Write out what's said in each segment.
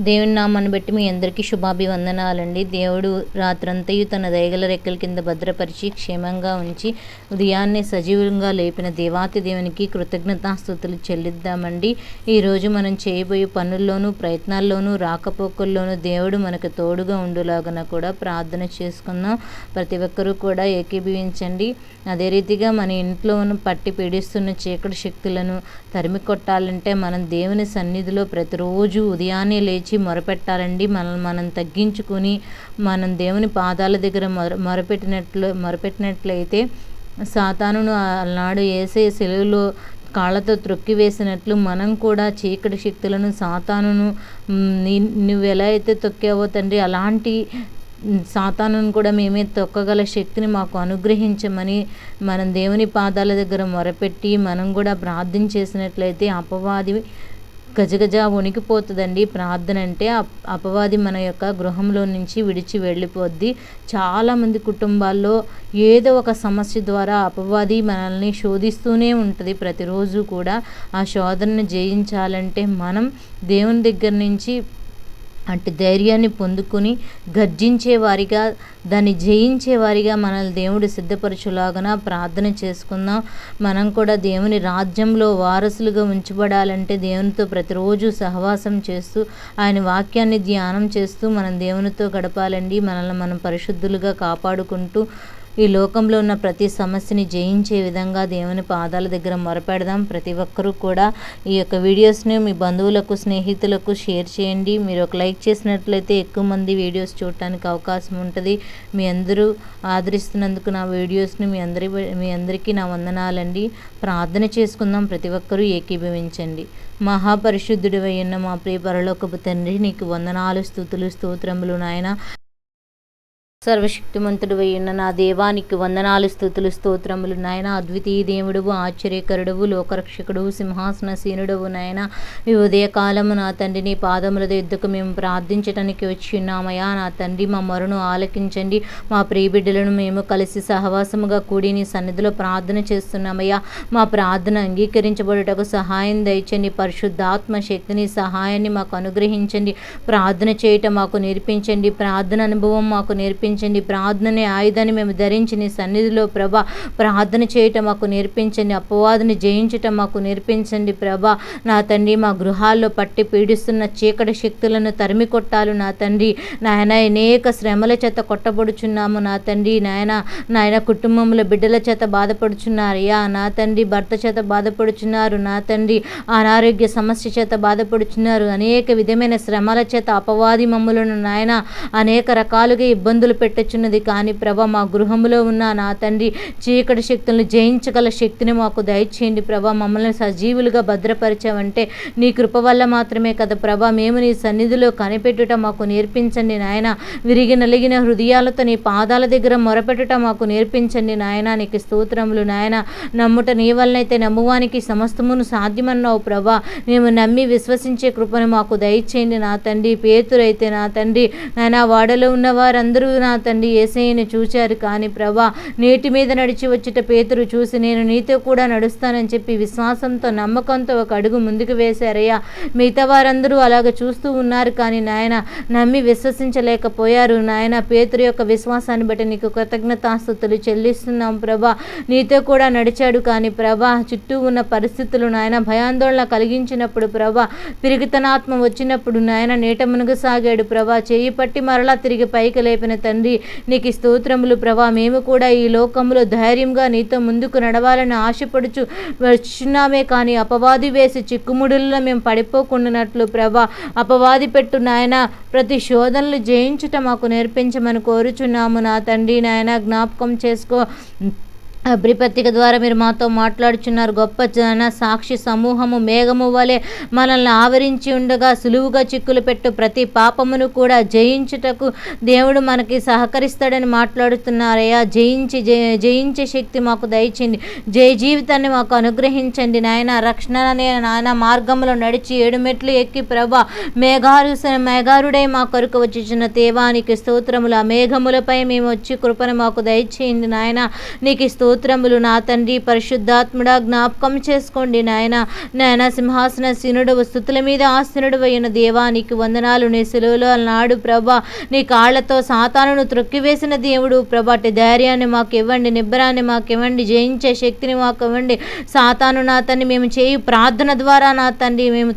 దేవుని నామాన్ని బట్టి మీ అందరికీ శుభాభివందనాలండి. దేవుడు రాత్రంతయు తన దయగల రెక్కల కింద భద్రపరిచి క్షేమంగా ఉంచి ఉదయాన్నే సజీవంగా లేపిన దేవాతి దేవునికి కృతజ్ఞతాస్థుతులు చెల్లిద్దామండి. ఈరోజు మనం చేయబోయే పనుల్లోనూ ప్రయత్నాల్లోనూ రాకపోకల్లోనూ దేవుడు మనకు తోడుగా ఉండులాగన కూడా ప్రార్థన చేసుకుందాం. ప్రతి ఒక్కరూ కూడా ఏకీభవించండి. అదే రీతిగా మన ఇంట్లో ఉన్న పట్టి పీడిస్తున్న చీకటి శక్తులను తరిమి కొట్టాలంటే మనం దేవుని సన్నిధిలో ప్రతిరోజు ఉదయాన్నే లేచి మొరపెట్టాలండి. మనల్ని మనం తగ్గించుకొని మనం దేవుని పాదాల దగ్గర మొర మొరపెట్టినట్లు మొరపెట్టినట్లయితే సాతానును నాడు వేసే సెలవులో కాళ్ళతో త్రొక్కివేసినట్లు మనం కూడా చీకటి శక్తులను సాతానును నువ్వు ఎలా అయితే తొక్కావో తండ్రి అలాంటి సాతానును కూడా మేమే తొక్కగల శక్తిని మాకు అనుగ్రహించమని మనం దేవుని పాదాల దగ్గర మొరపెట్టి మనం కూడా ప్రార్థన చేసినట్లయితే అపవాది గజగజ వణికిపోతుందండి ప్రార్థన అంటే అపవాది మన యొక్క గృహంలో నుంచి విడిచి వెళ్ళిపోద్ది. చాలామంది కుటుంబాల్లో ఏదో ఒక సమస్య ద్వారా అపవాది మనల్ని శోధిస్తూనే ఉంటుంది ప్రతిరోజు కూడా. ఆ శోధనను జయించాలంటే మనం దేవుని దగ్గర నుంచి అంటే ధైర్యాన్ని పొందుకుని గర్జించేవారిగా దాన్ని జయించే వారిగా మనల్ని దేవుడు సిద్ధపరచులాగన ప్రార్థన చేసుకుందాం. మనం కూడా దేవుని రాజ్యంలో వారసులుగా ఉంచబడాలంటే దేవునితో ప్రతిరోజు సహవాసం చేస్తూ ఆయన వాక్యాన్ని ధ్యానం చేస్తూ మనం దేవునితో గడపాలండి. మనల్ని మనం పరిశుద్ధులుగా కాపాడుకుంటూ ఈ లోకంలో ఉన్న ప్రతి సమస్యని జయించే విధంగా దేవుని పాదాల దగ్గర మొరపెడదాం. ప్రతి ఒక్కరూ కూడా ఈ యొక్క వీడియోస్ని మీ బంధువులకు స్నేహితులకు షేర్ చేయండి. మీరు ఒక లైక్ చేసినట్లయితే ఎక్కువ మంది వీడియోస్ చూడటానికి అవకాశం ఉంటుంది. మీ అందరూ ఆదరిస్తున్నందుకు నా వీడియోస్ని మీ అందరి మీ అందరికీ నా వందనాలండి. ప్రార్థన చేసుకుందాం. ప్రతి ఒక్కరూ ఏకీభవించండి. మహాపరిశుద్ధుడు ఉన్న మా ప్రియ పరలోకపు తండ్రి నీకు వందనాలు స్థుతులు స్తోత్రములు నాయన. సర్వశక్తిమంతుడు ఉన్న నా దేవానికి వందనాలు స్థుతులు స్తోత్రములు. నాయన అద్వితీయ దేవుడువు ఆశ్చర్యకరుడువు లోకరక్షకుడు సింహాసనసీనుడవు. నాయన ఈ ఉదయకాలము నా తండ్రి నీ పాదముల ఎద్దుకు మేము ప్రార్థించడానికి వచ్చి ఉన్నామయ్యా. నా తండ్రి మా మరును ఆలకించండి. మా ప్రియబిడ్డలను మేము కలిసి సహవాసముగా కూడి నీ సన్నిధిలో ప్రార్థన చేస్తున్నామయ్యా. మా ప్రార్థన అంగీకరించబడుటకు సహాయం దయచండి. పరిశుద్ధాత్మ శక్తిని సహాయాన్ని మాకు అనుగ్రహించండి. ప్రార్థన చేయటం మాకు నేర్పించండి. ప్రార్థన అనుభవం మాకు నేర్పించండి. నేర్పించండి ప్రార్థనే ఆయుధాన్ని మేము ధరించి నీ సన్నిధిలో ప్రభ ప్రార్థన చేయటం మాకు నేర్పించండి. అపవాదిని జయించటం మాకు నేర్పించండి ప్రభ. నా తండ్రి మా గృహాల్లో పట్టి పీడిస్తున్న చీకటి శక్తులను తరిమి కొట్టాలి నా తండ్రి. నాయన అనేక శ్రమల చేత కొట్టబడుచున్నాము నా తండ్రి. నాయన నాయన కుటుంబంలో బిడ్డల చేత బాధపడుచున్నారయ్యా నా తండ్రి భర్త చేత బాధపడుచున్నారు. నా తండ్రి అనారోగ్య సమస్య చేత బాధపడుచున్నారు. అనేక విధమైన శ్రమల చేత అపవాది మమ్ములను నాయన అనేక రకాలుగా ఇబ్బందులు పెట్టచ్చున్నది. కానీ ప్రభ మా గృహంలో ఉన్న నా తండ్రి చీకటి శక్తులను జయించగల శక్తిని మాకు దయచేయండి ప్రభ. మమ్మల్ని సజీవులుగా భద్రపరిచావంటే నీ కృప వల్ల మాత్రమే కదా ప్రభ. మేము నీ సన్నిధిలో కనిపెట్టుట మాకు నేర్పించండి నాయన. విరిగి నలిగిన హృదయాలతో నీ పాదాల దగ్గర మొరపెట్టుట మాకు నేర్పించండి నాయన. నీకు స్తోత్రములు నాయన. నమ్ముట నీ వల్లనైతే నమ్మువానికి సమస్తమును సాధ్యమన్నావు ప్రభా. మేము నమ్మి విశ్వసించే కృపను మాకు దయచేయండి నా తండ్రి. పేతురైతే నా తండ్రి. నాయన వాడలో ఉన్న వారందరూ నా నా తండ్రి ఏసయ్యను చూచారు కానీ ప్రభా నేటి మీద నడిచి వచ్చిట పేతురు చూసి నేను నీతో కూడా నడుస్తానని చెప్పి విశ్వాసంతో నమ్మకంతో ఒక అడుగు ముందుకు వేశారయ్యా. మిగతా వారందరూ అలాగ చూస్తూ ఉన్నారు కానీ నాయన నమ్మి విశ్వసించలేకపోయారు. నాయన పేతురు యొక్క విశ్వాసాన్ని బట్టి నీకు కృతజ్ఞతాస్థుతులు చెల్లిస్తున్నాం ప్రభా. నీతో కూడా నడిచాడు కానీ ప్రభా చుట్టూ ఉన్న పరిస్థితులు నాయన భయాందోళన కలిగించినప్పుడు ప్రభా పిరిగితనాత్మ వచ్చినప్పుడు నాయన నీట మునుగసాగాడు ప్రభా. చేయి పట్టి మరలా తిరిగి పైకి లేపిన తండ్రి తండ్రి నీకు స్తోత్రములు ప్రభా మేము కూడా ఈ లోకంలో ధైర్యంగా నీతో ముందుకు నడవాలని ఆశపడుచు వచ్చినామే కానీ అపవాది వేసి చిక్కుముడుల్లో మేము పడిపోకుండానట్లు ప్రభా అపవాది పెట్టు నాయన ప్రతి శోధనలు జయించుట మాకు నేర్పించమని కోరుచున్నాము నా తండ్రి నాయన జ్ఞాపకం చేసుకో. అభిపత్తిక ద్వారా మీరు మాతో మాట్లాడుచున్నారు. గొప్ప జన సాక్షి సమూహము మేఘము వలె మనల్ని ఆవరించి ఉండగా సులువుగా చిక్కులు పెట్టు ప్రతి పాపమును కూడా జయించుటకు దేవుడు మనకి సహకరిస్తాడని మాట్లాడుతున్నారయ్యా. జయించి జయించే శక్తి మాకు దయచింది జయ జీవితాన్ని మాకు అనుగ్రహించండి. నాయన రక్షణ అనే నాయన మార్గంలో నడిచి ఏడు మెట్లు ఎక్కి ప్రభ మేఘారు మేఘారుడై మా కొరకు వచ్చిన తేవానికి స్తోత్రములు. ఆ మేఘములపై మేము వచ్చి కృపను మాకు దయచేయండి నాయన. నీకు స్తోత్రం స్తోత్రములు నా తండ్రి పరిశుద్ధాత్ముడా జ్ఞాపకం చేసుకోండి నాయన. నాయన సింహాసన సీనుడు స్థుతుల మీద ఆసనుడు అయిన దేవా నీకు వందనాలు నీ సెలవులో నాడు ప్రభా. నీ కాళ్ళతో సాతానును త్రొక్కివేసిన దేవుడు ప్రభా. ధైర్యాన్ని మాకు ఇవ్వండి నిబ్బరాన్ని మాకు ఇవ్వండి జయించే శక్తిని మాకు ఇవ్వండి సాతాను నా తండ్రి మేము చేయి ప్రార్థన ద్వారా నా తండ్రి మేము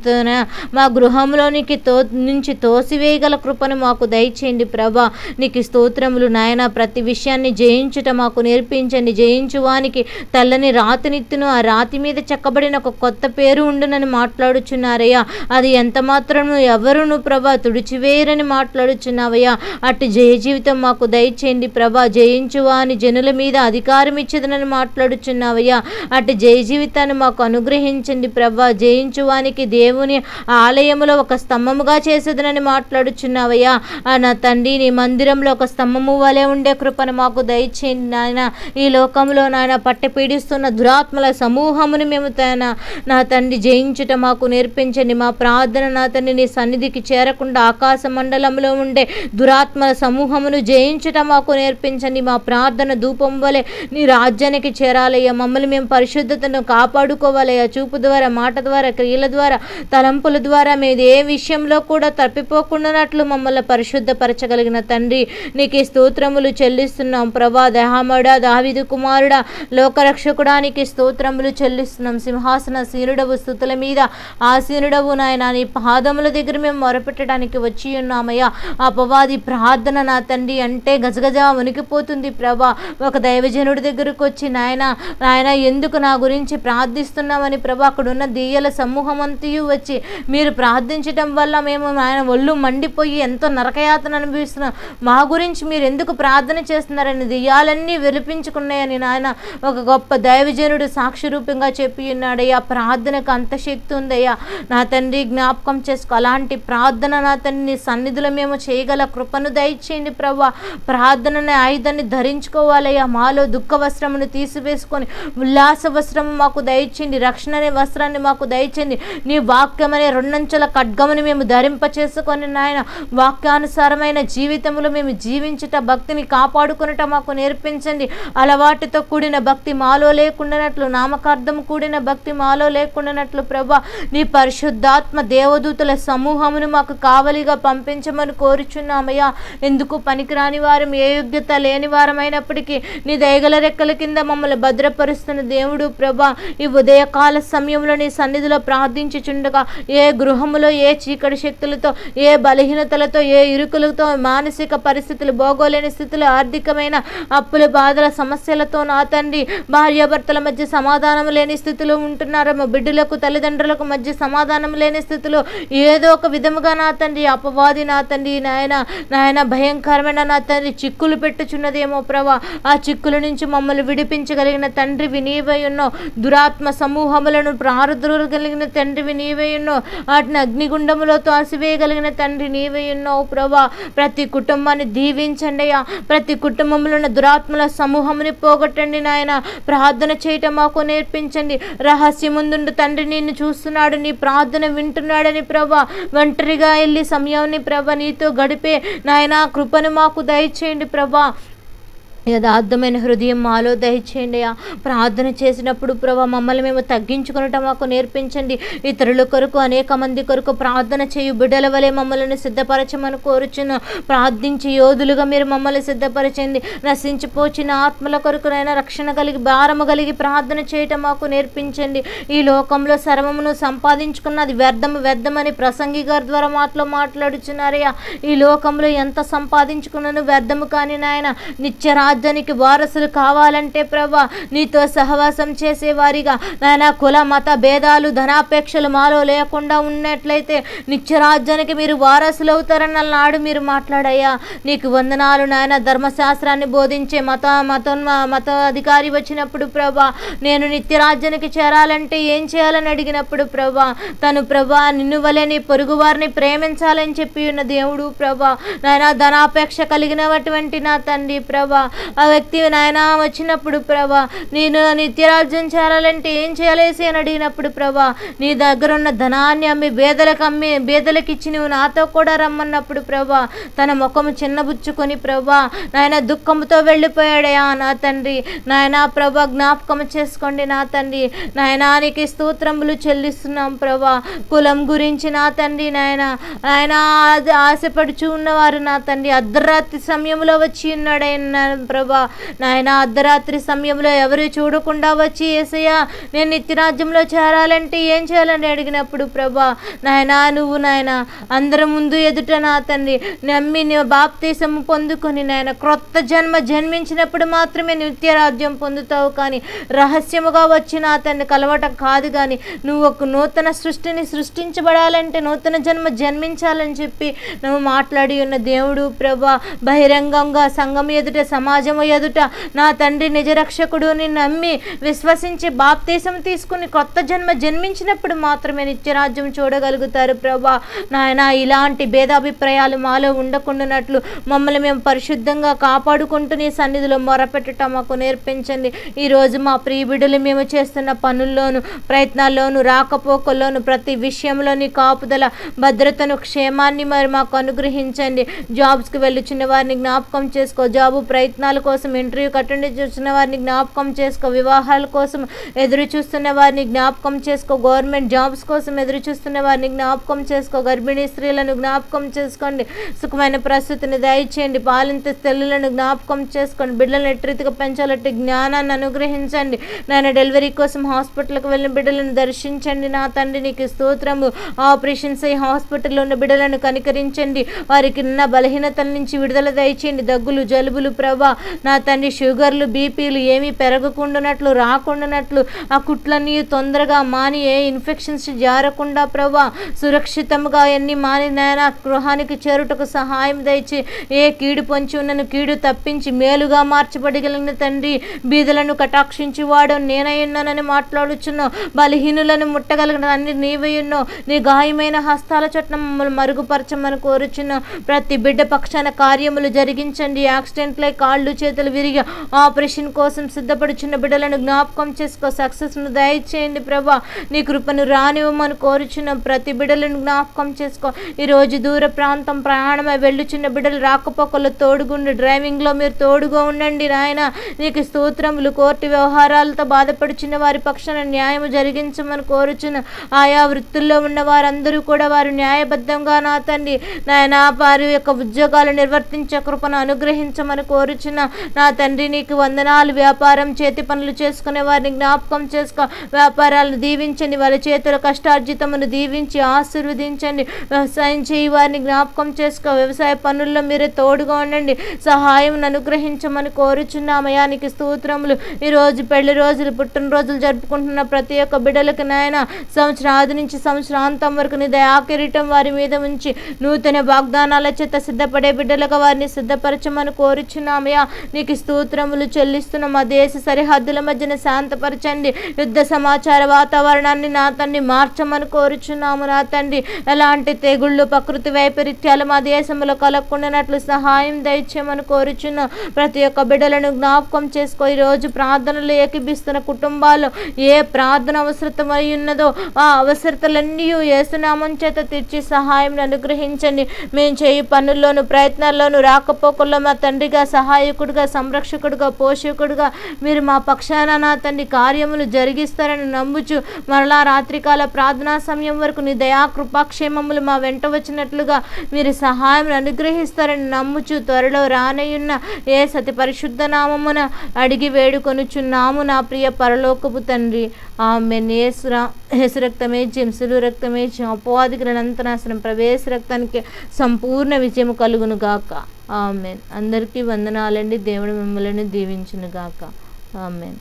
మా గృహంలోనికి తో నుంచి తోసివేయగల కృపను మాకు దయచేయండి ప్రభా. నీకు స్తోత్రములు నాయన ప్రతి విషయాన్ని జయించుట మాకు నేర్పించండి జయించువానికి తెల్లని రాతినిత్తును ఆ రాతి మీద చెక్కబడిన ఒక కొత్త పేరు ఉండునని మాట్లాడుచున్నారయ్యా. అది ఎంత మాత్రము ఎవరును ప్రభా తుడిచివేయరని మాట్లాడుచున్నావయ్యా. అట్టి జయ జీవితం మాకు దయచేయండి ప్రభా. జయించువాని జనుల మీద అధికారం ఇచ్చేదనని మాట్లాడుచున్నావయ్యా. అట్టి జయ జీవితాన్ని మాకు అనుగ్రహించండి ప్రభా. జయించువానికి దేవుని ఆలయములో ఒక స్తంభముగా చేసేదనని మాట్లాడుచున్నావయ్యా. ఆ నా తండ్రి నీ మందిరంలో ఒక స్తంభము వలె ఉండే కృపను మాకు దయచేయండి నాయన. ఈ లోకంలో నాయన పట్టె పీడిస్తున్న దురాత్మల సమూహమును మేము తన నా తండ్రి జయించుట మాకు నేర్పించండి. మా ప్రార్థన నా తండ్రి నీ సన్నిధికి చేరకుండా ఆకాశ మండలంలో ఉండే దురాత్మల సమూహమును జయించుట మాకు నేర్పించండి. మా ప్రార్థన ధూపం వలె నీ రాజ్యానికి చేరాలయ్యా. మమ్మల్ని మేము పరిశుద్ధతను కాపాడుకోవాలయ్యా. చూపు ద్వారా మాట ద్వారా క్రియల ద్వారా తలంపుల ద్వారా మేము ఏ విషయంలో కూడా తప్పిపోకుండానట్లు మమ్మల్ని పరిశుద్ధపరచగలిగిన తండ్రి నీకు స్తోత్రములు చెల్లిస్తున్నాం. ప్రభా దహామడ దావిదు కుమారుడా లోకరక్షకుడానికి స్తోత్రములు చెల్లిస్తున్నాం. సింహాసన సీనుడవు స్థుతుల మీద ఆసీనుడవు నాయన నీ పాదముల దగ్గర మేము మొరపెట్టడానికి వచ్చి ఉన్నామయ్యా. అపవాది ప్రార్థన నా తండ్రి అంటే గజగజ వణికిపోతుంది ప్రభా. ఒక దైవజనుడి దగ్గరకు వచ్చి నాయన నాయన ఎందుకు నా గురించి ప్రార్థిస్తున్నామని ప్రభా అక్కడ ఉన్న దెయ్యాల సమూహం అంతయు వచ్చి మీరు ప్రార్థించటం వల్ల మేము ఆయన ఒళ్ళు మండిపోయి ఎంతో నరకయాతన అనుభవిస్తున్నాం. మా గురించి మీరు ఎందుకు ప్రార్థన చేస్తున్నారని దియ్యాలన్నీ విలిపించుకున్నాయని నాయన ఒక గొప్ప దైవజనుడు సాక్షి రూపంగా చెప్పి ఉన్నాడయ్యా ప్రార్థనకు అంత శక్తి ఉందయ్యా. నా తండ్రి జ్ఞాపకం చేసుకో అలాంటి ప్రార్థన నా తండ్రి నీ సన్నిధిలో మేము చేయగల కృపను దయచేయండి ప్రభా ప్రార్థనని ఆయుధాన్ని ధరించుకోవాలయ్యా మాలో దుఃఖ వస్త్రమును తీసివేసుకొని ఉల్లాస వస్త్రము మాకు దయచేయండి రక్షణ అనే వస్త్రాన్ని మాకు దయచేయండి. నీ వాక్యం అనే రెండంచెల ఖడ్గముని మేము ధరింప చేసుకొని నాయన వాక్యానుసారమైన జీవితంలో మేము జీవించుట భక్తిని కాపాడుకొనుట మాకు నేర్పించండి. అలవాటు అలవాటుతో కూడిన భక్తి మాలో లేకుండానట్లు నామకార్థం కూడిన భక్తి మాలో లేకుండానట్లు ప్రభా నీ పరిశుద్ధాత్మ దేవదూతల సమూహమును మాకు కావలిగా పంపించమని కోరుచున్నామయ్యా. ఎందుకు పనికిరాని వారం ఏ యోగ్యత లేని వారమైనప్పటికీ నీ దయగల రెక్కల కింద మమ్మల్ని భద్రపరుస్తున్న దేవుడు ప్రభా ఈ ఉదయకాల సమయంలో నీ సన్నిధిలో ప్రార్థించుచుండగా ఏ గృహములో ఏ చీకటి శక్తులతో ఏ బలహీనతలతో ఏ ఇరుకులతో మానసిక పరిస్థితులు భోగోలేని స్థితులు ఆర్థికమైన అప్పుల బాధల సమస్యలతో నా తండ్రి భార్యాభర్తల మధ్య సమాధానం లేని స్థితిలో ఉంటున్నారేమో బిడ్డలకు తల్లిదండ్రులకు మధ్య సమాధానం లేని స్థితిలో ఏదో ఒక విధముగా నా తండ్రి అపవాది నా తండ్రి నాయన నాయన భయంకరమైన నా తండ్రి చిక్కులు పెట్టుచున్నదేమో ప్రభా. ఆ చిక్కుల నుంచి మమ్మల్ని విడిపించగలిగిన తండ్రివి నీవై ఉన్నో దురాత్మ సమూహములను ప్రారదురగలిగిన తండ్రివి నీవై ఉన్నో వాటిని అగ్నిగుండములో తోసివేయగలిగిన తండ్రి నీవై ఉన్నావు ప్రభా. ప్రతి కుటుంబాన్ని దీవించండి ప్రతి కుటుంబంలో ఉన్న దురాత్మల సమూహముని పోగొట్టండి నాయన. ప్రార్థన చేయటం మాకు నేర్పించండి. రహస్యముందుండు తండ్రి నిన్ను చూస్తున్నాడు. నీ ప్రార్థన వింటున్నాడని ప్రభా ఒంటరిగా వెళ్ళి సమయాన్ని ప్రభ నీతో గడిపే నాయన కృపను మాకు దయచేయండి ప్రభా యథార్థమైన హృదయం మాలో దయచేయండి ప్రార్థన చేసినప్పుడు ప్రభా మమ్మల్ని మేము తగ్గించుకునటం మాకు నేర్పించండి. ఇతరుల కొరకు అనేక మంది కొరకు ప్రార్థన చేయు బిడ్డల వలె మమ్మల్ని సిద్ధపరచమని కోరుచును ప్రార్థించి యోధులుగా మీరు మమ్మల్ని సిద్ధపరచండి. నశించిపోచిన ఆత్మల కొరకునైనా రక్షణ కలిగి భారము కలిగి ప్రార్థన చేయటం మాకు నేర్పించండి. ఈ లోకంలో సర్వమును సంపాదించుకున్నది వ్యర్థము వ్యర్థమని ప్రసంగి గారి ద్వారా మాటలో మాట్లాడుచున్నారయ్యా. ఈ లోకంలో ఎంత సంపాదించుకున్నాను వ్యర్థము కానీ నాయన నిత్యరా రాజ్యానికి వారసులు కావాలంటే ప్రభా నీతో సహవాసం చేసేవారిగా. నాయన కుల మత భేదాలు ధనాపేక్షలు మాలో లేకుండా ఉన్నట్లయితే నిత్యరాజ్యానికి మీరు వారసులు అవుతారన్న నాడు మీరు మాట్లాడయ్యా. నీకు వందనాలు నాయన. ధర్మశాస్త్రాన్ని బోధించే మత మతం మత అధికారి వచ్చినప్పుడు ప్రభా నేను నిత్య రాజ్యానికి చేరాలంటే ఏం చేయాలని అడిగినప్పుడు ప్రభా తను ప్రభా నిన్ను వలె నీ పొరుగు వారిని ప్రేమించాలని చెప్పి ఉన్న దేవుడు ప్రభా నాయన ధనాపేక్ష కలిగినటువంటి నా తండ్రి ప్రభా ఆ వ్యక్తి నాయన వచ్చినప్పుడు ప్రభా నేను నిత్యరాజ్యం చేరాలంటే ఏం చేయలేసి అని అడిగినప్పుడు ప్రభా నీ దగ్గర ఉన్న ధనాన్ని అమ్మి బేదలకు అమ్మి బేదలకు ఇచ్చి నువ్వు నాతో కూడా రమ్మన్నప్పుడు ప్రభా తన ముఖము చిన్నబుచ్చుకొని ప్రభా నాయన దుఃఖంతో వెళ్ళిపోయాడయా నా తండ్రి. నాయన ప్రభా జ్ఞాపకం చేసుకోండి నా తండ్రి. నాయనానికి స్తోత్రములు చెల్లిస్తున్నాం ప్రభా. కులం గురించి నా తండ్రి నాయన నాయన ఆశపడుచు ఉన్నవారు నా తండ్రి. అర్ధరాత్రి సమయంలో వచ్చి ఉన్నాడైనా ప్రభా. నాయన అర్ధరాత్రి సమయంలో ఎవరు చూడకుండా వచ్చి ఏసయ్యా నేను నిత్యరాజ్యంలో చేరాలంటే ఏం చేయాలని అడిగినప్పుడు ప్రభా నాయన నువ్వు నాయన అందరి ముందు ఎదుట నా తండ్రి నమ్మి బాప్తీసము పొందుకొని నాయన క్రొత్త జన్మ జన్మించినప్పుడు మాత్రమే నిత్యరాజ్యం పొందుతావు కానీ రహస్యముగా వచ్చిన అతన్ని కలవటం కాదు కానీ నువ్వు ఒక నూతన సృష్టిని సృష్టించబడాలంటే నూతన జన్మ జన్మించాలని చెప్పి నువ్వు మాట్లాడి ఉన్న దేవుడు ప్రభా బహిరంగంగా సంఘం ఎదుట సమాజం ఎదుట నా తండ్రి నిజరక్షకుడు నిన్ను నమ్మి విశ్వసించి బాప్తీసం తీసుకుని కొత్త జన్మ జన్మించినప్పుడు మాత్రమే నిత్యరాజ్యం చూడగలుగుతారు ప్రభా. నాయన ఇలాంటి భేదాభిప్రాయాలు మాలో ఉండకుండానట్లు మమ్మల్ని మేము పరిశుద్ధంగా కాపాడుకుంటూ నీ సన్నిధిలో మొరపెట్టడం మాకు నేర్పించండి. ఈరోజు మా ప్రియబిడ్డలు మేము చేస్తున్న పనుల్లోను ప్రయత్నాల్లోను రాకపోకల్లోను ప్రతి విషయంలో నీ కాపుదల భద్రతను క్షేమాన్ని మరి మాకు అనుగ్రహించండి. జాబ్స్కి వెళ్ళుచున్న వారిని జ్ఞాపకం చేసుకో. జాబు ప్రయత్నాలు కోసం ఇంటర్వ్యూ కట్టండి చూస్తున్న వారిని జ్ఞాపకం చేసుకో. వివాహాల కోసం ఎదురు చూస్తున్న వారిని జ్ఞాపకం చేసుకో. గవర్నమెంట్ జాబ్స్ కోసం ఎదురు చూస్తున్న వారిని జ్ఞాపకం చేసుకో. గర్భిణీ స్త్రీలను జ్ఞాపకం చేసుకోండి. సుఖమైన ప్రస్తుతిని దయచేయండి. పాలింత తెల్లులను జ్ఞాపకం చేసుకోండి. బిడ్డలను ఎట్రీతిగా పెంచాలంటే జ్ఞానాన్ని అనుగ్రహించండి. నాయన డెలివరీ కోసం హాస్పిటల్కి వెళ్ళిన బిడ్డలను దర్శించండి. నా తండ్రి నీకు స్తోత్రము. ఆపరేషన్స్ అయ్యి హాస్పిటల్లో ఉన్న బిడ్డలను కనికరించండి. వారికి ఉన్న బలహీనతల నుంచి విడుదల దయచేయండి. దగ్గులు జలుబులు ప్రభా నా తండ్రి షుగర్లు బీపీలు ఏమీ పెరగకుండానట్లు రాకుండానట్లు ఆ కుట్లన్నీ తొందరగా మాని ఏ ఇన్ఫెక్షన్స్ జారకుండా ప్రభా సురక్షితంగా ఎన్ని మాని నాయన గృహానికి చేరుటకు సహాయం దయచి ఏ కీడు పొంచి ఉన్నను కీడు తప్పించి మేలుగా మార్చబడగలిగిన తండ్రి బీదలను కటాక్షించి వాడు నేనై ఉన్నానని మాట్లాడుచున్నావు. బలహీనులను ముట్టగలిగిన అన్ని నీవై నీ గాయమైన హస్తాల చట్టం మమ్మల్ని మరుగుపరచమని కోరుచున్నావు. ప్రతి బిడ్డ పక్షాన కార్యములు జరిగించండి. యాక్సిడెంట్లై కాళ్ళు చేతులు విరిగి ఆపరేషన్ కోసం సిద్ధపడుచున్న బిడ్డలను జ్ఞాపకం చేసుకో. సక్సెస్ను దయచేయండి ప్రభా. నీ కృపను రానివ్వమని కోరుచున్న ప్రతి బిడ్డలను జ్ఞాపకం చేసుకో. ఈరోజు దూర ప్రాంతం ప్రయాణమై వెళ్ళుచున్న బిడ్డలు రాకపోకలు తోడుగుండి. డ్రైవింగ్లో మీరు తోడుగా ఉండండి నాయన. నీకు స్తోత్రములు కోర్టు వ్యవహారాలతో బాధపడుచున్న వారి పక్షాన న్యాయం జరిగించమని కోరుచున్న ఆయా వృత్తుల్లో ఉన్న వారందరూ కూడా వారు న్యాయబద్ధంగా నా తండ్రి. నాయన వారి యొక్క ఉద్యోగాలు నిర్వర్తించే కృపను అనుగ్రహించమని కోరుచున్న నా తండ్రి నీకు వందనాలు. వ్యాపారం చేతి పనులు చేసుకునే వారిని జ్ఞాపకం చేసుకో. వ్యాపారాలను దీవించండి. వారి చేతుల కష్టార్జితమును దీవించి ఆశీర్వదించండి. వ్యవసాయం చేయి వారిని జ్ఞాపకం చేసుకో. వ్యవసాయ పనుల్లో మీరే తోడుగా ఉండండి. సహాయం అనుగ్రహించమని కోరుచున్నామయానికి నీకు స్తోత్రములు. ఈరోజు పెళ్ళి రోజులు పుట్టినరోజులు జరుపుకుంటున్న ప్రతి ఒక్క బిడ్డలకు నాయన సంవత్సరాది నుంచి సంవత్సరాంతం వరకు నీ దయాకిరీటం వారి మీద ఉంచి నూతన వాగ్దానాల చేత సిద్ధపడే బిడ్డలుగా వారిని సిద్ధపరచమని కోరుచున్నామయ్యా. నీకు స్తోత్రములు చెల్లిస్తున్న. మా దేశ సరిహద్దుల మధ్యన శాంతపరచండి. యుద్ధ సమాచార వాతావరణాన్ని నా తండ్రి మార్చమని కోరుచున్నాము నా తండ్రి. ఎలాంటి తెగుళ్ళు ప్రకృతి వైపరీత్యాలు మా దేశంలో కలగకుండానట్లు సహాయం దయచేయమని కోరుచున్నాం. ప్రతి ఒక్క బిడ్డలను జ్ఞాపకం చేసుకో. ఈరోజు ప్రార్థనలు ఏకిపిస్తున్న కుటుంబాలు ఏ ప్రార్థన అవసరతమై ఉన్నదో ఆ అవసరతలన్నీ ఏసునామం చేత తీర్చి సహాయం అనుగ్రహించండి. మేము చేయి పనుల్లోను ప్రయత్నాల్లోనూ రాకపోకల్లో మా తండ్రిగా సహాయకుడిగా సంరక్షకుడిగా పోషకుడిగా మీరు మా పక్షాన నా తండ్రి కార్యములు జరిగిస్తారని నమ్ముచు మరలా రాత్రికాల ప్రార్థనా సమయం వరకు నీ దయా కృపాక్షేమములు మా వెంట వచ్చినట్లుగా మీరు సహాయం అనుగ్రహిస్తారని నమ్ముచు త్వరలో రానయ్యున్న ఏ సతి పరిశుద్ధ నామమున అడిగి వేడుకొనుచున్నాము నా ప్రియ పరలోకపు తండ్రి. ఆమె నేసురా హెసు రక్తమే జింసులు రక్తమే అపవాది గ్రనంతనాశనం ప్రవేశ రక్తానికి సంపూర్ణ విజయం కలుగును గాక ఆమెన్. అందరికీ వందనాలండి. దేవుడు మిమ్మల్ని దీవించును గాక ఆమెన్.